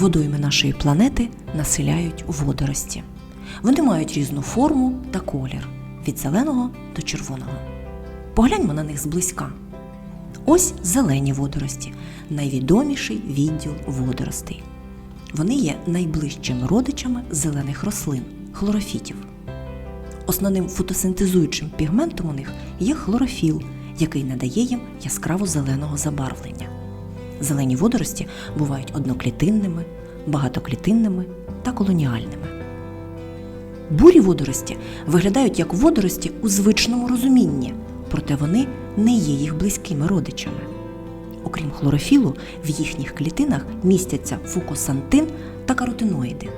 водойми нашої планети населяють водорості. Вони мають різну форму та колір від зеленого до червоного. Погляньмо на них зблизька. Ось зелені водорості, найвідоміший відділ водоростей. Вони є найближчими родичами зелених рослин хлорофітів. Основним фотосинтезуючим пігментом у них є хлорофіл, який надає їм яскраво зеленого забарвлення. Зелені водорості бувають одноклітинними, багатоклітинними та колоніальними. Бурі водорості виглядають як водорості у звичному розумінні, проте вони не є їх близькими родичами. Окрім хлорофілу, в їхніх клітинах містяться фукосантин та каротиноїди.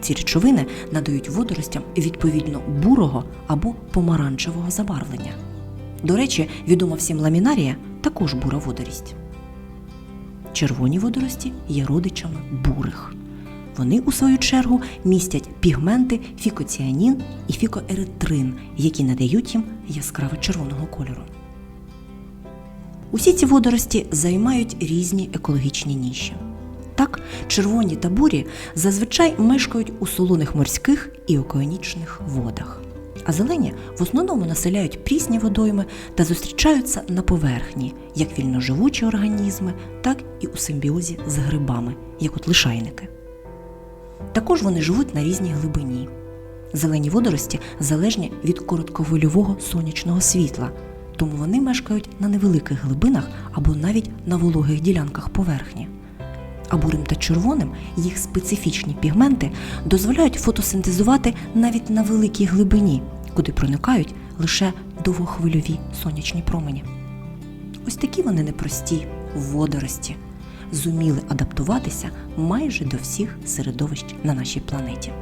Ці речовини надають водоростям відповідно бурого або помаранчевого забарвлення. До речі, відома всім ламінарія також бура водорість. Червоні водорості є родичами бурих. Вони, у свою чергу, містять пігменти фікоціанін і фікоеритрин, які надають їм яскраво червоного кольору. Усі ці водорості займають різні екологічні ніші. Так, червоні та бурі зазвичай мешкають у солоних морських і океанічних водах, а зелені в основному населяють прісні водойми та зустрічаються на поверхні, як вільноживучі організми, так і у симбіозі з грибами, як от лишайники. Також вони живуть на різній глибині. Зелені водорості залежні від коротковольового сонячного світла, тому вони мешкають на невеликих глибинах або навіть на вологих ділянках поверхні. А бурим та червоним їх специфічні пігменти дозволяють фотосинтезувати навіть на великій глибині, куди проникають лише довгохвильові сонячні промені. Ось такі вони непрості водорості, зуміли адаптуватися майже до всіх середовищ на нашій планеті.